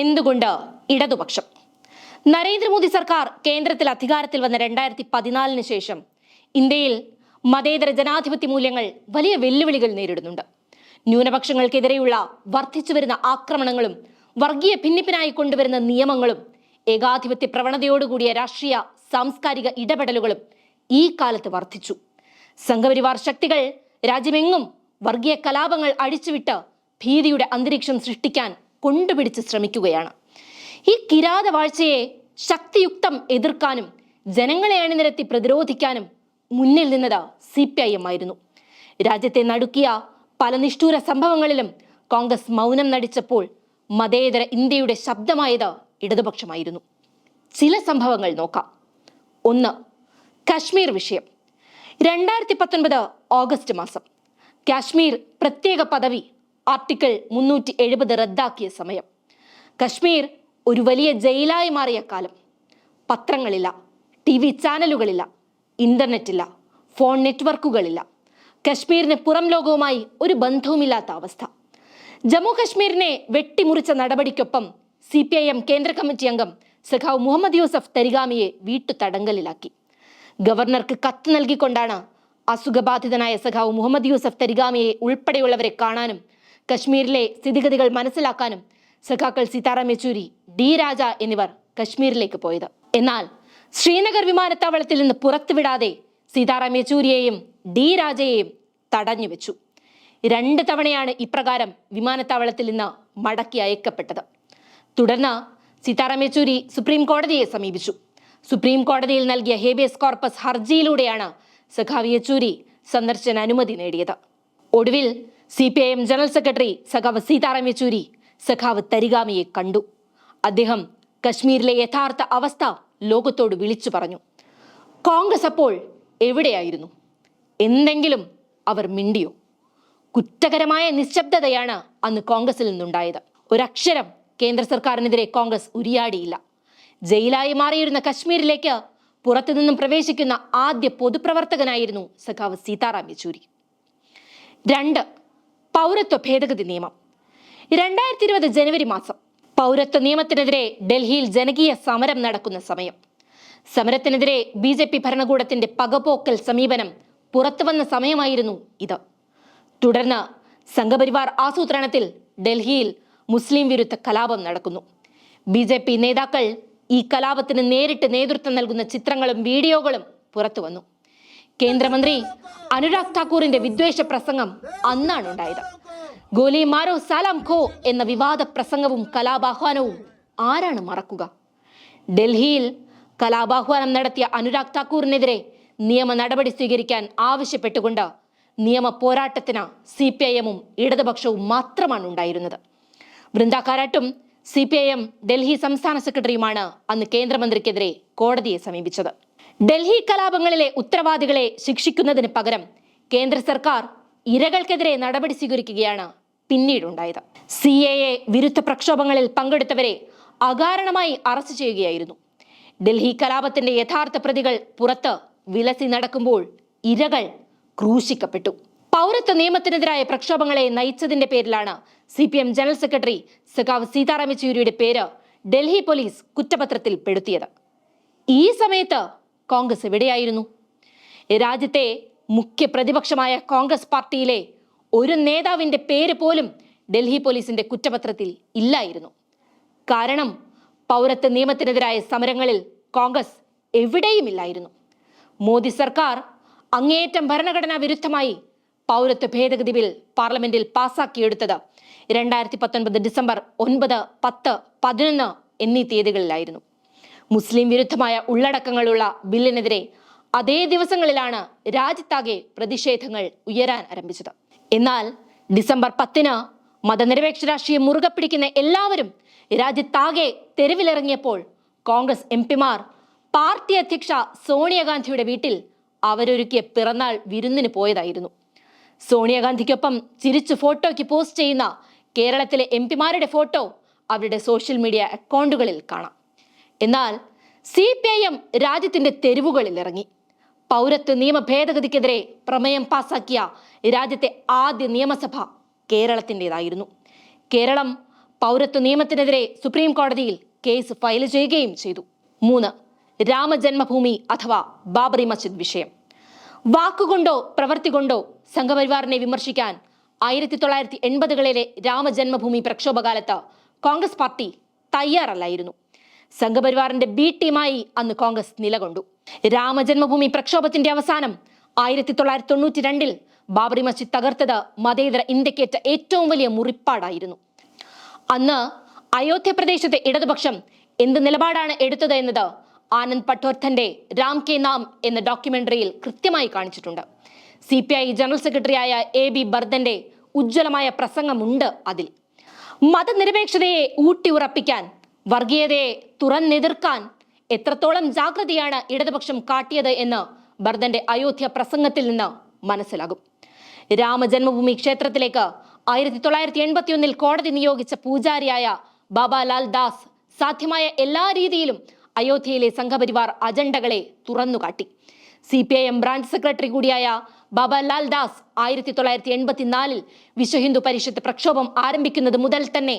എന്തുകൊണ്ട് ഇടതുപക്ഷം? നരേന്ദ്രമോദി സർക്കാർ കേന്ദ്രത്തിൽ അധികാരത്തിൽ വന്ന രണ്ടായിരത്തി പതിനാലിന് ശേഷം ഇന്ത്യയിൽ മതേതര ജനാധിപത്യ മൂല്യങ്ങൾ വലിയ വെല്ലുവിളികൾ നേരിടുന്നുണ്ട്. ന്യൂനപക്ഷങ്ങൾക്കെതിരെയുള്ള വർദ്ധിച്ചു വരുന്ന ആക്രമണങ്ങളും വർഗീയ ഭിന്നിപ്പിനായി കൊണ്ടുവരുന്ന നിയമങ്ങളും ഏകാധിപത്യ പ്രവണതയോടുകൂടിയ രാഷ്ട്രീയ സാംസ്കാരിക ഇടപെടലുകളും ഈ കാലത്ത് വർദ്ധിച്ചു. സംഘപരിവാർ ശക്തികൾ രാജ്യമെങ്ങും വർഗീയ കലാപങ്ങൾ അഴിച്ചുവിട്ട് ഭീതിയുടെ അന്തരീക്ഷം സൃഷ്ടിക്കാൻ കൊണ്ടുപിടിച്ച് ശ്രമിക്കുകയാണ്. ഈ കിരാത വാഴ്ചയെ ശക്തിയുക്തം എതിർക്കാനും ജനങ്ങളെ അണിനിരത്തി പ്രതിരോധിക്കാനും മുന്നിൽ നിന്നത് സി പി ഐ എം ആയിരുന്നു. രാജ്യത്തെ നടുക്കിയ പല നിഷ്ഠൂര സംഭവങ്ങളിലും കോൺഗ്രസ് മൗനം നടിച്ചപ്പോൾ മതേതര ഇന്ത്യയുടെ ശബ്ദമായത് ഇടതുപക്ഷമായിരുന്നു. ചില സംഭവങ്ങൾ നോക്കാം. ഒന്ന് കാശ്മീർ വിഷയം. രണ്ടായിരത്തി പത്തൊൻപത് ഓഗസ്റ്റ് മാസം. കാശ്മീർ പ്രത്യേക പദവി ആർട്ടിക്കിൾ മുന്നൂറ്റി എഴുപത് റദ്ദാക്കിയ സമയം. കശ്മീർ ഒരു വലിയ ജയിലായി മാറിയ കാലം. പത്രങ്ങളില്ല ടി വി ചാനലുകളില്ല ഇന്റർനെറ്റില്ല ഫോൺ നെറ്റ്വർക്കുകളില്ല. കശ്മീരിന് പുറം ലോകവുമായി ഒരു ബന്ധവുമില്ലാത്ത അവസ്ഥ. ജമ്മു കശ്മീരിനെ വെട്ടിമുറിച്ച നടപടിക്കൊപ്പം സി പി ഐ എം കേന്ദ്ര കമ്മിറ്റി അംഗം സഖാവ് മുഹമ്മദ് യൂസഫ് തരിഗാമിയെ വീട്ടു തടങ്കലിലാക്കി ഗവർണർക്ക് കത്ത് നൽകിക്കൊണ്ടാണ് അസുഖബാധിതനായ സഖാവ് മുഹമ്മദ് യൂസഫ് തരിഗാമിയെ ഉൾപ്പെടെയുള്ളവരെ കാണാനും കശ്മീരിലെ സ്ഥിതിഗതികൾ മനസ്സിലാക്കാനും സഖാക്കൾ സീതാറാം യെച്ചൂരി ഡി രാജ എന്നിവർ കശ്മീരിലേക്ക് പോയത്. എന്നാൽ ശ്രീനഗർ വിമാനത്താവളത്തിൽ നിന്ന് പുറത്തുവിടാതെ സീതാറാം യെച്ചൂരിയെയും ഡി രാജയെയും തടഞ്ഞു വെച്ചു. രണ്ട് തവണയാണ് ഇപ്രകാരം വിമാനത്താവളത്തിൽ നിന്ന് മടക്കി അയക്കപ്പെട്ടത്. തുടർന്ന് സീതാറാം യെച്ചൂരി സുപ്രീം കോടതിയെ സമീപിച്ചു. സുപ്രീം കോടതിയിൽ നൽകിയ ഹേബിയസ് കോർപ്പസ് ഹർജിയിലൂടെയാണ് സഖാവ് യെച്ചൂരി സന്ദർശന അനുമതി നേടിയത്. ഒടുവിൽ C P I M general secretary സഖാവ് സീതാറാം യെച്ചൂരി സഖാവ് തരിഗാമിയെ കണ്ടു. അദ്ദേഹം കശ്മീരിലെ യഥാർത്ഥ അവസ്ഥ ലോകത്തോട് വിളിച്ചു പറഞ്ഞു. കോൺഗ്രസ് അപ്പോൾ എവിടെയായിരുന്നു? എന്തെങ്കിലും അവർ മിണ്ടിയോ? കുറ്റകരമായ നിശബ്ദതയാണ് അന്ന് കോൺഗ്രസിൽ നിന്നുണ്ടായത്. ഒരക്ഷരം കേന്ദ്ര സർക്കാരിനെതിരെ കോൺഗ്രസ് ഉരിയാടിയില്ല. ജയിലായി മാറിയിരുന്ന കശ്മീരിലേക്ക് പുറത്തുനിന്നും പ്രവേശിക്കുന്ന ആദ്യ പൊതുപ്രവർത്തകനായിരുന്നു സഖാവ് സീതാറാം യെച്ചൂരി. രണ്ട് പൗരത്വ ഭേദഗതി നിയമം. രണ്ടായിരത്തി ഇരുപത് ജനുവരി മാസം പൗരത്വ നിയമത്തിനെതിരെ ഡൽഹിയിൽ ജനകീയ സമരം നടക്കുന്ന സമയം. സമരത്തിനെതിരെ ബി ജെ പി ഭരണകൂടത്തിന്റെ പകപോക്കൽ സമീപനം പുറത്തുവന്ന സമയമായിരുന്നു ഇത്. തുടർന്ന് സംഘപരിവാർ ആസൂത്രണത്തിൽ ഡൽഹിയിൽ മുസ്ലിം വിരുദ്ധ കലാപം നടക്കുന്നു. ബി ജെ പി നേതാക്കൾ ഈ കലാപത്തിന് നേരിട്ട് നേതൃത്വം നൽകുന്ന ചിത്രങ്ങളും വീഡിയോകളും പുറത്തു വന്നു കേന്ദ്രമന്ത്രി അനുരാഗ് ഠാക്കൂറിന്റെ വിദ്വേഷ പ്രസംഗം അന്നാണ് ഉണ്ടായത്. ഗോലി മാരോ സാലാം ഖോ എന്ന വിവാദ പ്രസംഗവും കലാപാഹ്വാനവും ആരാണ് മറക്കുക? ഡൽഹിയിൽ കലാപാഹ്വാനം നടത്തിയ അനുരാഗ് താക്കൂറിനെതിരെ നിയമ നടപടി സ്വീകരിക്കാൻ ആവശ്യപ്പെട്ടുകൊണ്ട് നിയമ പോരാട്ടത്തിന് സി പി ഐ എമ്മും ഇടതുപക്ഷവും മാത്രമാണ് ഉണ്ടായിരുന്നത്. വൃന്ദാക്കാരാട്ടും കാരാട്ടും C P I M Delhi സംസ്ഥാന സെക്രട്ടറിയുമാണ് അന്ന് കേന്ദ്രമന്ത്രിക്കെതിരെ കോടതിയെ സമീപിച്ചത്. ഡൽഹി കലാപങ്ങളിലെ ഉത്തരവാദികളെ ശിക്ഷിക്കുന്നതിന് പകരം കേന്ദ്ര സർക്കാർ ഇരകൾക്കെതിരെ നടപടി സ്വീകരിക്കുകയാണ് പിന്നീടുണ്ടായത്. സി എ എ വിരുദ്ധ പ്രക്ഷോഭങ്ങളിൽ പങ്കെടുത്തവരെ അകാരണമായി അറസ്റ്റ് ചെയ്യുകയായിരുന്നു. ഡൽഹി കലാപത്തിന്റെ യഥാർത്ഥ പ്രതികൾ പുറത്ത് വിലസി നടക്കുമ്പോൾ ഇരകൾ ക്രൂശിക്കപ്പെട്ടു. പൗരത്വ നിയമത്തിനെതിരായ പ്രക്ഷോഭങ്ങളെ നയിച്ചതിന്റെ പേരിലാണ് C P M general secretary സഖാവ് സീതാറാം യെച്ചൂരിയുടെ പേര് ഡൽഹി പോലീസ് കുറ്റപത്രത്തിൽ പെടുത്തിയത്. ഈ സമയത്ത് കോൺഗ്രസ് എവിടെയായിരുന്നു? രാജ്യത്തെ മുഖ്യ പ്രതിപക്ഷമായ കോൺഗ്രസ് പാർട്ടിയിലെ ഒരു നേതാവിന്റെ പേര് പോലും ഡൽഹി പോലീസിന്റെ കുറ്റപത്രത്തിൽ ഇല്ലായിരുന്നു. കാരണം പൗരത്വ നിയമത്തിനെതിരായ സമരങ്ങളിൽ കോൺഗ്രസ് എവിടെയുമില്ലായിരുന്നു. മോദി സർക്കാർ അങ്ങേയറ്റം ഭരണഘടനാ വിരുദ്ധമായി പൗരത്വ ഭേദഗതി ബിൽ പാർലമെന്റിൽ പാസാക്കിയെടുത്തത് രണ്ടായിരത്തി പത്തൊൻപത് ഡിസംബർ ഒൻപത് പത്ത് പതിനൊന്ന് എന്നീ തീയതികളിലായിരുന്നു. മുസ്ലിം വിരുദ്ധമായ ഉള്ളടക്കങ്ങളുള്ള ബില്ലിനെതിരെ അതേ ദിവസങ്ങളിലാണ് രാജ്യത്താകെ പ്രതിഷേധങ്ങൾ ഉയരാൻ ആരംഭിച്ചത്. എന്നാൽ ഡിസംബർ പത്തിന് മതനിരപേക്ഷ രാഷ്ട്രീയം മുറുകെ പിടിക്കുന്ന എല്ലാവരും രാജ്യത്താകെ തെരുവിലിറങ്ങിയപ്പോൾ കോൺഗ്രസ് എം പിമാർ പാർട്ടി അധ്യക്ഷ സോണിയാഗാന്ധിയുടെ വീട്ടിൽ അവരൊരുക്കിയ പിറന്നാൾ വിരുന്നിന് പോയതായിരുന്നു. സോണിയാഗാന്ധിക്കൊപ്പം ചിരിച്ചു ഫോട്ടോയ്ക്ക് പോസ്റ്റ് ചെയ്യുന്ന കേരളത്തിലെ എം പിമാരുടെ ഫോട്ടോ അവരുടെ സോഷ്യൽ മീഡിയ അക്കൗണ്ടുകളിൽ കാണാം. എന്നാൽ സി പി ഐ എം രാജ്യത്തിന്റെ തെരുവുകളിൽ ഇറങ്ങി പൗരത്വ നിയമ ഭേദഗതിക്കെതിരെ പ്രമേയം പാസാക്കിയ രാജ്യത്തെ ആദ്യ നിയമസഭ കേരളത്തിന്റെതായിരുന്നു. കേരളം പൗരത്വ നിയമത്തിനെതിരെ സുപ്രീം കോടതിയിൽ കേസ് ഫയൽ ചെയ്യുകയും ചെയ്തു. മൂന്ന് രാമജന്മഭൂമി അഥവാ ബാബറി മസ്ജിദ് വിഷയം. വാക്കുകൊണ്ടോ പ്രവൃത്തി കൊണ്ടോ സംഘപരിവാറിനെ വിമർശിക്കാൻ ആയിരത്തി തൊള്ളായിരത്തി എൺപതുകളിലെ രാമജന്മഭൂമി പ്രക്ഷോഭകാലത്ത് കോൺഗ്രസ് പാർട്ടി തയ്യാറല്ലായിരുന്നു. സംഘപരിവാറിന്റെ ബി ടീമായി അന്ന് കോൺഗ്രസ് നിലകൊണ്ടു. രാമജന്മഭൂമി പ്രക്ഷോഭത്തിന്റെ അവസാനം ആയിരത്തി തൊള്ളായിരത്തി തൊണ്ണൂറ്റി രണ്ടിൽ ബാബറി മസ്ജിദ് തകർത്തത് മതേതര ഇന്ത്യക്കേറ്റ ഏറ്റവും വലിയ മുറിപ്പാടായിരുന്നു. അന്ന് അയോധ്യ പ്രദേശത്തെ ഇടതുപക്ഷം എന്ത് നിലപാടാണ് എടുത്തത് എന്നത് ആനന്ദ് പട്ടോർത്തന്റെ രാം കെ നാം എന്ന ഡോക്യുമെന്ററിയിൽ കൃത്യമായി കാണിച്ചിട്ടുണ്ട്. സി പി ഐ ജനറൽ സെക്രട്ടറിയായ എ ബി ബർദന്റെ ഉജ്ജ്വലമായ പ്രസംഗമുണ്ട് അതിൽ. മതനിരപേക്ഷതയെ ഊട്ടിയുറപ്പിക്കാൻ വർഗീയതയെ തുറന്നെതിർക്കാൻ എത്രത്തോളം ജാഗ്രതയാണ് ഇടതുപക്ഷം കാട്ടിയത് എന്ന് ബർദന്റെ അയോധ്യ പ്രസംഗത്തിൽ നിന്ന് മനസ്സിലാകും. രാമജന്മഭൂമി ക്ഷേത്രത്തിലേക്ക് ആയിരത്തി തൊള്ളായിരത്തി എൺപത്തിയൊന്നിൽ കോടതി നിയോഗിച്ച പൂജാരിയായ ബാബാലാൽ ദാസ് സാധ്യമായ എല്ലാ രീതിയിലും അയോധ്യയിലെ സംഘപരിവാർ അജണ്ടകളെ തുറന്നുകാട്ടി. C P I M branch secretary കൂടിയായ ബാബാലാൽ ദാസ് ആയിരത്തി തൊള്ളായിരത്തി എൺപത്തിനാലിൽ വിശ്വഹിന്ദു പരിഷത്ത് പ്രക്ഷോഭം ആരംഭിക്കുന്നത് മുതൽ തന്നെ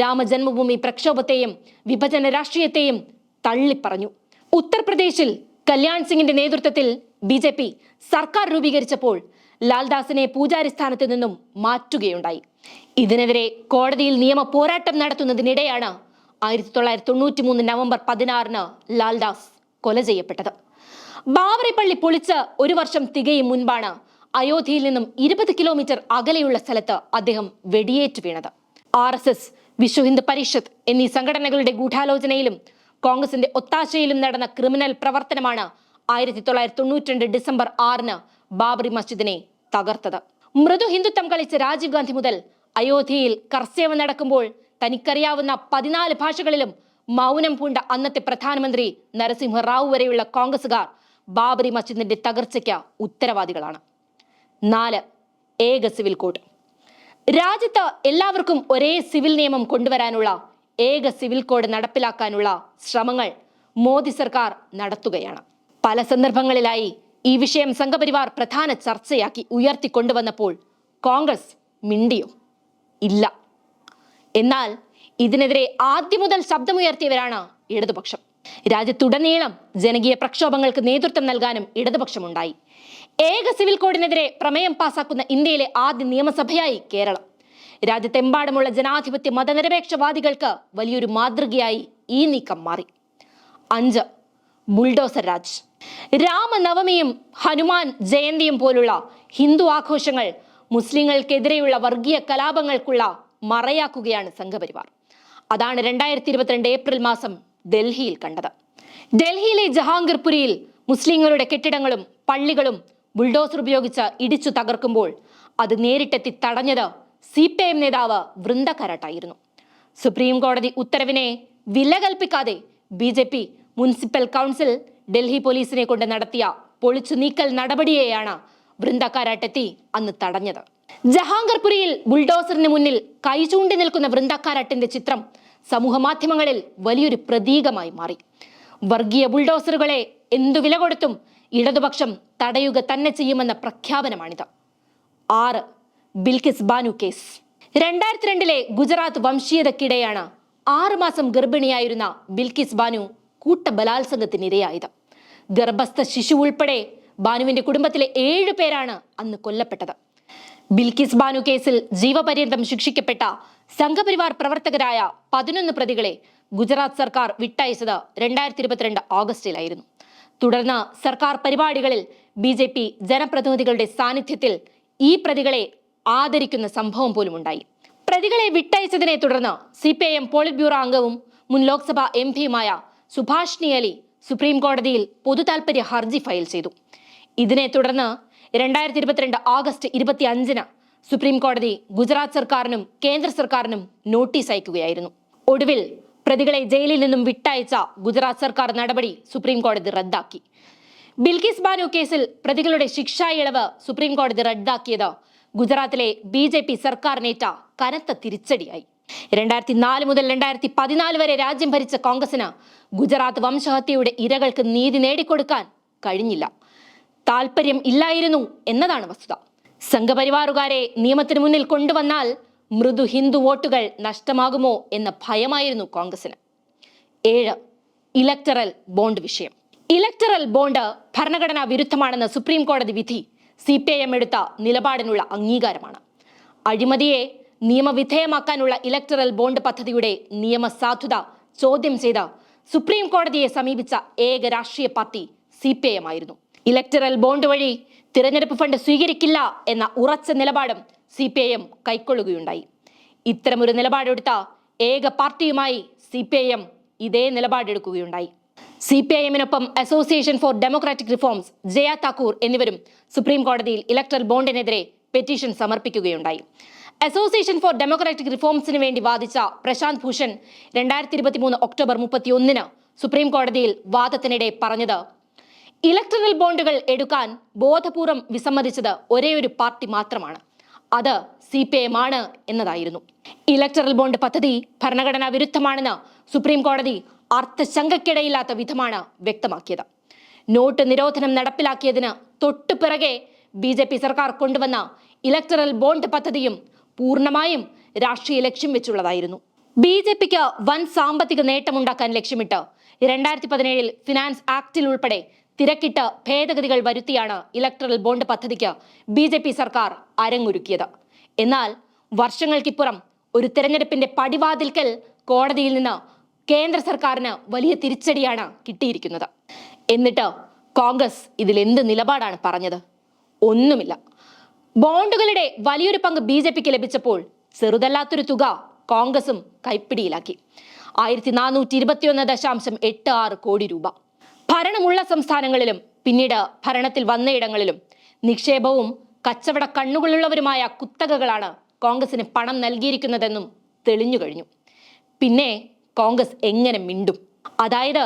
രാമജന്മഭൂമി പ്രക്ഷോഭത്തെയും വിഭജന രാഷ്ട്രീയത്തെയും തള്ളിപ്പറഞ്ഞു. ഉത്തർപ്രദേശിൽ കല്യാൺ സിംഗിന്റെ നേതൃത്വത്തിൽ ബി ജെ പി സർക്കാർ രൂപീകരിച്ചപ്പോൾ ലാൽദാസിനെ പൂജാരി സ്ഥാനത്ത് നിന്നും മാറ്റുകയുണ്ടായി. ഇതിനെതിരെ കോടതിയിൽ നിയമ പോരാട്ടം നടത്തുന്നതിനിടെയാണ് ആയിരത്തി തൊള്ളായിരത്തി തൊണ്ണൂറ്റി മൂന്ന് നവംബർ പതിനാറിന് ലാൽദാസ് കൊല ചെയ്യപ്പെട്ടത്. ബാബറി പള്ളി പൊളിച്ച് ഒരു വർഷം തികയും മുൻപാണ് അയോധ്യയിൽ നിന്നും ഇരുപത് കിലോമീറ്റർ അകലെയുള്ള സ്ഥലത്ത് അദ്ദേഹം വെടിയേറ്റ് വീണത്. R S S Vishwa Hindu Parishad എന്നീ സംഘടനകളുടെ ഗൂഢാലോചനയിലും കോൺഗ്രസിന്റെ ഒത്താശയിലും നടന്ന ക്രിമിനൽ പ്രവർത്തനമാണ് ആയിരത്തി തൊള്ളായിരത്തി തൊണ്ണൂറ്റി ഡിസംബർ ആറിന് ബാബറി മസ്ജിദിനെ തകർത്തത്. മൃദു ഹിന്ദുത്വം കളിച്ച രാജീവ് ഗാന്ധി മുതൽ അയോധ്യയിൽ കർസേവ നടക്കുമ്പോൾ തനിക്കറിയാവുന്ന പതിനാല് ഭാഷകളിലും മൗനം പൂണ്ട അന്നത്തെ പ്രധാനമന്ത്രി നരസിംഹ റാവു വരെയുള്ള കോൺഗ്രസുകാർ ബാബറി മസ്ജിദിന്റെ തകർച്ചയ്ക്ക് ഉത്തരവാദികളാണ്. നാല് ഏക സിവിൽ കോഡ്. രാജ്യത്ത് എല്ലാവർക്കും ഒരേ സിവിൽ നിയമം കൊണ്ടുവരാനുള്ള ഏക സിവിൽ കോഡ് നടപ്പിലാക്കാനുള്ള ശ്രമങ്ങൾ മോദി സർക്കാർ നടത്തുകയാണ്. പല സന്ദർഭങ്ങളിലായി ഈ വിഷയം സംഘപരിവാർ പ്രധാന ചർച്ചയാക്കി ഉയർത്തിക്കൊണ്ടുവന്നപ്പോൾ കോൺഗ്രസ് മിണ്ടിയോ? ഇല്ല. എന്നാൽ ഇതിനെതിരെ ആദ്യം മുതൽ ശബ്ദമുയർത്തിയവരാണ് ഇടതുപക്ഷം. രാജ്യത്തുടനീളം ജനകീയ പ്രക്ഷോഭങ്ങൾക്ക് നേതൃത്വം നൽകാനും ഇടതുപക്ഷമുണ്ടായി. ഏക സിവിൽ കോഡിനെതിരെ പ്രമേയം പാസാക്കുന്ന ഇന്ത്യയിലെ ആദ്യ നിയമസഭയായി കേരളം. രാജ്യത്തെമ്പാടുമുള്ള ജനാധിപത്യ മതനിരപേക്ഷവാദികൾക്ക് വലിയൊരു മാതൃകയായി ഈ നീക്കം മാറി. അഞ്ച് ബുൾഡോസർ രാജ്. രാമനവമിയും ഹനുമാൻ ജയന്തിയും പോലുള്ള ഹിന്ദു ആഘോഷങ്ങൾ മുസ്ലിങ്ങൾക്കെതിരെയുള്ള വർഗീയ കലാപങ്ങൾക്കുള്ള മറയാക്കുകയാണ് സംഘപരിവാർ. അതാണ് രണ്ടായിരത്തി ഇരുപത്തിരണ്ട് ഏപ്രിൽ മാസം ഡൽഹിയിൽ കണ്ടത്. ഡൽഹിയിലെ ജഹാംഗീർപുരിയിൽ മുസ്ലിങ്ങളുടെ കെട്ടിടങ്ങളും പള്ളികളും ബുൾഡോസർ ഉപയോഗിച്ച് ഇടിച്ചു തകർക്കുമ്പോൾ അത് നേരിട്ടെത്തി തടഞ്ഞത് സി പി ഐ എം നേതാവ് വൃന്ദ കരാട്ടായിരുന്നു. സുപ്രീം കോടതി ഉത്തരവിനെ വില കൽപ്പിക്കാതെ B J P municipal council Delhi പോലീസിനെ കൊണ്ട് നടത്തിയ പൊളിച്ചു നീക്കൽ നടപടിയെയാണ് വൃന്ദ കാരാട്ടെത്തി അന്ന് തടഞ്ഞത്. ജഹാംഗർപുരിയിൽ ബുൾഡോസറിന് മുന്നിൽ കൈചൂണ്ടി നിൽക്കുന്ന വൃന്ദ കാരാട്ടിന്റെ ചിത്രം സമൂഹ മാധ്യമങ്ങളിൽ വലിയൊരു പ്രതീകമായി മാറി. വർഗീയ ബുൾഡോസറുകളെ എന്തു വില കൊടുത്തും ഇടതുപക്ഷം തടയുക തന്നെ ചെയ്യുമെന്ന പ്രഖ്യാപനമാണിത്. ആറ് ബിൽകിസ് ബാനു കേസ്. രണ്ടായിരത്തി രണ്ടിലെ ഗുജറാത്ത് വംശീയതക്കിടെയാണ് ആറുമാസം ഗർഭിണിയായിരുന്ന ബിൽകിസ് ബാനു കൂട്ട ബലാത്സംഗത്തിനിരയായത് ഗർഭസ്ഥ ശിശു ഉൾപ്പെടെ ബാനുവിന്റെ കുടുംബത്തിലെ ഏഴ് പേരാണ് അന്ന് കൊല്ലപ്പെട്ടത്. ബിൽകിസ് ബാനു കേസിൽ ജീവപര്യന്തം ശിക്ഷിക്കപ്പെട്ട സംഘപരിവാർ പ്രവർത്തകരായ പതിനൊന്ന് പ്രതികളെ ഗുജറാത്ത് സർക്കാർ വിട്ടയച്ചത് രണ്ടായിരത്തി ഇരുപത്തിരണ്ട് ഓഗസ്റ്റിലായിരുന്നു തുടർന്ന് സർക്കാർ പരിപാടികളിൽ ബി ജെ പി ജനപ്രതിനിധികളുടെ സാന്നിധ്യത്തിൽ ഈ പ്രതികളെ ആദരിക്കുന്ന സംഭവം പോലും ഉണ്ടായി പ്രതികളെ വിട്ടയച്ചതിനെ തുടർന്ന് C P I M polit bureau അംഗവും മുൻ ലോക്സഭാ എം പിയുമായ സുഭാഷ്ണി അലി സുപ്രീം കോടതിയിൽ പൊതുതാൽപര്യ ഹർജി ഫയൽ ചെയ്തു. ഇതിനെ തുടർന്ന് രണ്ടായിരത്തി ഇരുപത്തിരണ്ട് ഓഗസ്റ്റ് ഇരുപത്തി അഞ്ചിന് സുപ്രീം കോടതി ഗുജറാത്ത് സർക്കാരിനും കേന്ദ്ര സർക്കാരിനും നോട്ടീസ് അയക്കുകയായിരുന്നു. ഒടുവിൽ പ്രതികളെ ജയിലിൽ നിന്നും വിട്ടയച്ച ഗുജറാത്ത് സർക്കാർ നടപടി സുപ്രീം കോടതി റദ്ദാക്കി. ബിൽകിസ് ബാനു കേസിൽ പ്രതികളുടെ ശിക്ഷാ ഇളവ് സുപ്രീം കോടതി റദ്ദാക്കിയത് ഗുജറാത്തിലെ ബി ജെ പി സർക്കാരിനേറ്റ കനത്ത തിരിച്ചടിയായി. രണ്ടായിരത്തി നാല് മുതൽ രണ്ടായിരത്തി പതിനാല് വരെ രാജ്യം ഭരിച്ച കോൺഗ്രസിന് ഗുജറാത്ത് വംശഹത്യയുടെ ഇരകൾക്ക് നീതി നേടിക്കൊടുക്കാൻ കഴിഞ്ഞില്ല. താല്പര്യം ഇല്ലായിരുന്നു എന്നതാണ് വസ്തുത. സംഘപരിവാറുകാരെ നിയമത്തിന് മുന്നിൽ കൊണ്ടുവന്നാൽ മൃദു ഹിന്ദു വോട്ടുകൾ നഷ്ടമാകുമോ എന്ന ഭയമായിരുന്നു കോൺഗ്രസിന്. ഏഴ് ഇലക്ടറൽ ബോണ്ട് വിഷയം. ഇലക്ടറൽ ബോണ്ട് ഭരണഘടനാ വിരുദ്ധമാണെന്ന സുപ്രീം കോടതി വിധി സി പി ഐ എം എടുത്ത നിലപാടിനുള്ള അംഗീകാരമാണ്. അഴിമതിയെ നിയമവിധേയമാക്കാനുള്ള ഇലക്ടറൽ ബോണ്ട് പദ്ധതിയുടെ നിയമസാധുത ചോദ്യം ചെയ്ത സുപ്രീം കോടതിയെ സമീപിച്ച ഏക രാഷ്ട്രീയ party C P I M ആയിരുന്നു. ഇലക്ടറൽ ബോണ്ട് വഴി തിരഞ്ഞെടുപ്പ് ഫണ്ട് സ്വീകരിക്കില്ല എന്ന ഉറച്ച നിലപാടും സി പി ഐ എം കൈക്കൊള്ളുകയുണ്ടായി. ഇത്തരമൊരു നിലപാടെടുത്ത ഏക പാർട്ടിയുമായി സി പി ഐ എം ഇതേ നിലപാടെടുക്കുകയുണ്ടായി. C P I എമ്മിനൊപ്പം association for democratic reforms Jaya Thakur എന്നിവരും സുപ്രീം കോടതിയിൽ ഇലക്ടറൽ ബോണ്ടിനെതിരെ പെറ്റീഷൻ സമർപ്പിക്കുകയുണ്ടായി. അസോസിയേഷൻ ഫോർ ഡെമോക്രാറ്റിക് റിഫോംസിന് വേണ്ടി വാദിച്ച പ്രശാന്ത് ഭൂഷൺ രണ്ടായിരത്തി ഇരുപത്തി മൂന്ന് ഒക്ടോബർ മുപ്പത്തിയൊന്നിന് സുപ്രീം കോടതിയിൽ വാദത്തിനിടെ പറഞ്ഞത് ഇലക്ട്രൽ ബോണ്ടുകൾ എടുക്കാൻ ബോധപൂർവം വിസമ്മതിച്ചത് ഒരേ ഒരു പാർട്ടി മാത്രമാണ്. അത് സി പി എം ആണ് എന്നതായിരുന്നു. ഇലക്ട്രൽ ബോണ്ട് പദ്ധതി ഭരണഘടനാ വിരുദ്ധമാണെന്ന് സുപ്രീം കോടതി അർത്ഥശങ്കയ്ക്കിടയില്ലാത്ത വിധമാണ് വ്യക്തമാക്കിയത്. നോട്ട് നിരോധനം നടപ്പിലാക്കിയതിന് തൊട്ടുപിറകെ ബി ജെ പി സർക്കാർ കൊണ്ടുവന്ന ഇലക്ടറൽ ബോണ്ട് പദ്ധതിയും പൂർണമായും രാഷ്ട്രീയ ലക്ഷ്യം വെച്ചുള്ളതായിരുന്നു. ബി ജെ പിക്ക് വൻ സാമ്പത്തിക നേട്ടമുണ്ടാക്കാൻ ലക്ഷ്യമിട്ട് രണ്ടായിരത്തി പതിനേഴിൽ ഫിനാൻസ് ആക്ടിൽ ഉൾപ്പെടെ തിരക്കിട്ട് ഭേദഗതികൾ വരുത്തിയാണ് ഇലക്ട്രൽ ബോണ്ട് പദ്ധതിക്ക് ബി ജെ പി സർക്കാർ അരങ്ങൊരുക്കിയത്. എന്നാൽ വർഷങ്ങൾക്കിപ്പുറം ഒരു തെരഞ്ഞെടുപ്പിന്റെ പടിവാതിൽക്കൽ കോടതിയിൽ നിന്ന് കേന്ദ്ര സർക്കാരിന് വലിയ തിരിച്ചടിയാണ് കിട്ടിയിരിക്കുന്നത്. എന്നിട്ട് കോൺഗ്രസ് ഇതിൽ എന്ത് നിലപാടാണ് പറഞ്ഞത്? ഒന്നുമില്ല. ബോണ്ടുകളുടെ വലിയൊരു പങ്ക് ബി ജെ പിക്ക് ലഭിച്ചപ്പോൾ ചെറുതല്ലാത്തൊരു തുക കോൺഗ്രസും കൈപ്പിടിയിലാക്കി. ആയിരത്തി നാനൂറ്റി ഇരുപത്തിയൊന്ന് ദശാംശം എട്ട് ആറ് കോടി രൂപ. ഭരണമുള്ള സംസ്ഥാനങ്ങളിലും പിന്നീട് ഭരണത്തിൽ വന്നയിടങ്ങളിലും നിക്ഷേപവും കച്ചവട കണ്ണുകളുള്ളവരുമായ കുത്തകകളാണ് കോൺഗ്രസിന് പണം നൽകിയിരിക്കുന്നതെന്നും തെളിഞ്ഞു കഴിഞ്ഞു. പിന്നെ കോൺഗ്രസ് എങ്ങനെ മിണ്ടും? അതായത്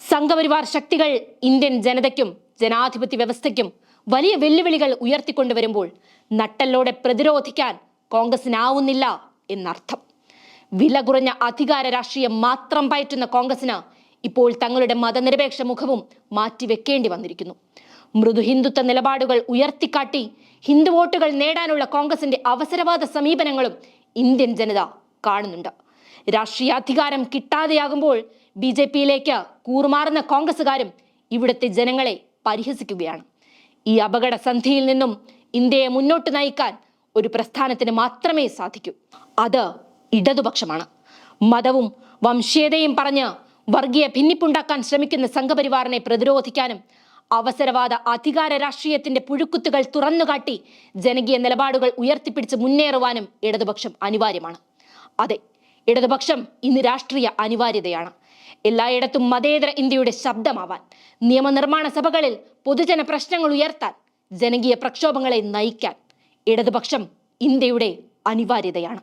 സംഘപരിവാർ ശക്തികൾ ഇന്ത്യൻ ജനതയ്ക്കും ജനാധിപത്യ വ്യവസ്ഥയ്ക്കും വലിയ വെല്ലുവിളികൾ ഉയർത്തിക്കൊണ്ടുവരുമ്പോൾ നട്ടല്ലോടെ പ്രതിരോധിക്കാൻ കോൺഗ്രസിനാവുന്നില്ല എന്നർത്ഥം. വില കുറഞ്ഞ അധികാര രാഷ്ട്രീയം മാത്രം പയറ്റുന്ന കോൺഗ്രസിന് ഇപ്പോൾ തങ്ങളുടെ മതനിരപേക്ഷ മുഖവും മാറ്റിവെക്കേണ്ടി വന്നിരിക്കുന്നു. മൃദു ഹിന്ദുത്വ നിലപാടുകൾ ഉയർത്തിക്കാട്ടി ഹിന്ദു വോട്ടുകൾ നേടാനുള്ള കോൺഗ്രസിന്റെ അവസരവാദ സമീപനങ്ങളും ഇന്ത്യൻ ജനത കാണുന്നുണ്ട്. രാഷ്ട്രീയാധികാരം കിട്ടാതെയാകുമ്പോൾ ബി ജെ പിയിലേക്ക് കൂറുമാറുന്ന കോൺഗ്രസ്സുകാരും ഇവിടുത്തെ ജനങ്ങളെ പരിഹസിക്കുകയാണ്. ഈ അപകട സന്ധിയിൽ നിന്നും ഇന്ത്യയെ മുന്നോട്ട് നയിക്കാൻ ഒരു പ്രസ്ഥാനത്തിന് മാത്രമേ സാധിക്കൂ. അത് ഇടതുപക്ഷമാണ്. മതവും വംശീയതയും പറഞ്ഞ് വർഗീയ ഭിന്നിപ്പുണ്ടാക്കാൻ ശ്രമിക്കുന്ന സംഘപരിവാറിനെ പ്രതിരോധിക്കാനും അവസരവാദ അധികാര രാഷ്ട്രീയത്തിന്റെ പുഴുക്കുത്തുകൾ തുറന്നുകാട്ടി ജനകീയ നിലപാടുകൾ ഉയർത്തിപ്പിടിച്ച് മുന്നേറുവാനും ഇടതുപക്ഷം അനിവാര്യമാണ്. അതെ ഇടതുപക്ഷം ഇന്ന് രാഷ്ട്രീയ അനിവാര്യതയാണ്. എല്ലായിടത്തും മതേതര ഇന്ത്യയുടെ ശബ്ദമാവാൻ നിയമനിർമ്മാണ സഭകളിൽ പൊതുജന പ്രശ്നങ്ങൾ ഉയർത്താൻ ജനകീയ പ്രക്ഷോഭങ്ങളെ നയിക്കാൻ ഇടതുപക്ഷം ഇന്ത്യയുടെ അനിവാര്യതയാണ്.